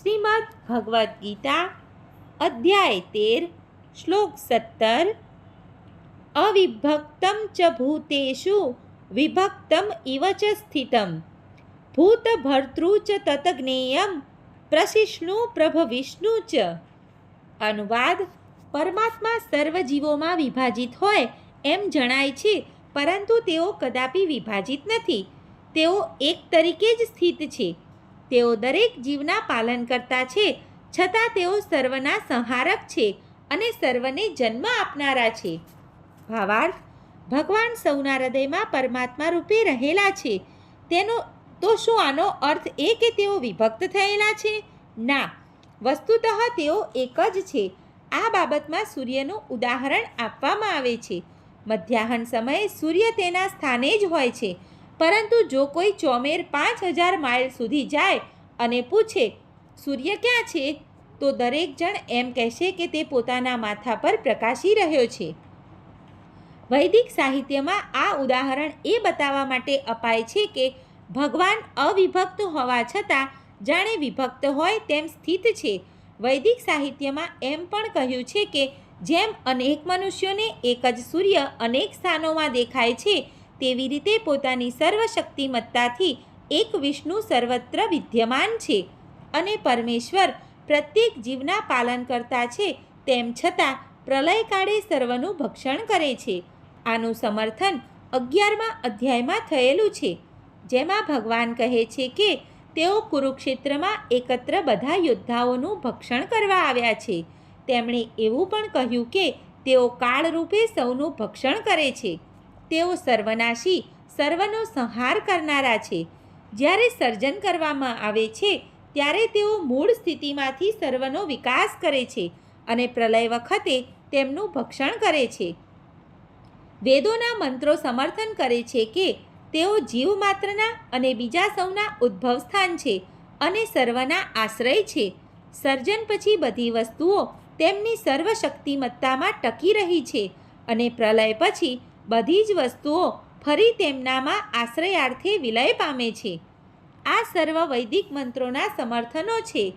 શ્રીમદ ભગવદ્ ગીતા, અધ્યાય તેર, શ્લોક સત્તર. અવિભક્તમ ચ ભૂતેષુ, વિભક્તમ ઇવ ચ સ્થિતમ. ભૂતભર્તૃ ચ તતજ્ઞેયમ પ્રશિષ્ણુ પ્રશિષ્ણુ પ્રભવિષ્ણુ ચ. અનુવાદ, પરમાત્મા સર્વ જીવોમાં વિભાજિત હોય એમ જણાય છે, પરંતુ તેઓ કદાપી વિભાજિત નથી. તેઓ એક તરીકે જ સ્થિત છે. તેઓ દરેક જીવના પાલનકર્તા છે, છતાં તેઓ સર્વના સંહારક છે અને સર્વને જન્મ આપનારા છે. ભાવાર્થ, ભગવાન સૌના હૃદયમાં પરમાત્મા રૂપે રહેલા છે. તેનો, તો શું આનો અર્થ એ કે તેઓ વિભક્ત થયેલા છે? ના, વસ્તુતઃ તેઓ એક જ છે. આ બાબતમાં સૂર્યનું ઉદાહરણ આપવામાં આવે છે. મધ્યાહન સમયે સૂર્ય તેના સ્થાને જ હોય છે. પરંતુ જો કોઈ ચોમેર પાંચ હજાર માઇલ સુધી જાય અને પૂછે, સૂર્ય ક્યાં છે? તો દરેક જણ એમ કહેશે કે તે પોતાના માથા પર પ્રકાશી રહ્યો છે. વૈદિક સાહિત્યમાં આ ઉદાહરણ એ બતાવવા માટે અપાય છે કે ભગવાન અવિભક્ત હોવા છતાં જાણે વિભક્ત હોય તેમ સ્થિત છે. વૈદિક સાહિત્યમાં એમ પણ કહ્યું છે કે જેમ અનેક મનુષ્યોને એક જ સૂર્ય અનેક સ્થાનોમાં દેખાય છે તેવી રીતે પોતાની સર્વશક્તિમત્તાથી એક વિષ્ણુ સર્વત્ર વિદ્યમાન છે અને પરમેશ્વર પ્રત્યેક જીવના પાલનકર્તા છે તેમ છતાં પ્રલયકાળે સર્વનું ભક્ષણ કરે છે. આનું સમર્થન અગિયારમા અધ્યાયમાં થયેલું છે. જેમાં ભગવાન કહે છે કે તેઓ કુરુક્ષેત્રમાં એકત્ર બધા યોદ્ધાઓનું ભક્ષણ કરવા આવ્યા છે. તેમણે એવું પણ કહ્યું કે તેઓ કાળરૂપે સૌનું ભક્ષણ કરે છે. તેઓ સર્વનાશી, સર્વનો સંહાર કરનારા છે. જ્યારે સર્જન કરવામાં આવે છે, ત્યારે તેઓ મૂળ સ્થિતિમાંથી સર્વનો વિકાસ કરે છે અને પ્રલય વખતે તેમનું ભક્ષણ કરે છે. વેદોના મંત્રો સમર્થન કરે છે કે તેઓ જીવ માત્રના અને બીજા સૌના ઉદ્ભવ સ્થાન છે અને સર્વના આશ્રય છે. સર્જન પછી બધી વસ્તુઓ તેમની સર્વશક્તિમત્તામાં ટકી રહી છે અને પ્રલય પછી બધી જ વસ્તુઓ ફરી તેમનામાં આશ્રયાર્થે વિલય પામે છે. આ સર્વ વૈદિક મંત્રોના સમર્થનો છે.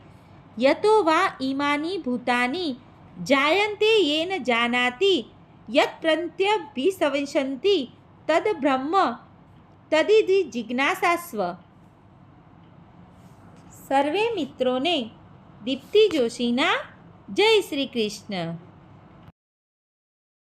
યતો વા ઈમાની ભૂતાની, જાયંતે યેન જાનાતી, યત પ્રત્યભિસંતિ તદ બ્રહ્મ તદિધિ જિજ્ઞાસાસ્વ. સર્વે મિત્રોને દીપ્તિ જોશીના જય શ્રી કૃષ્ણ.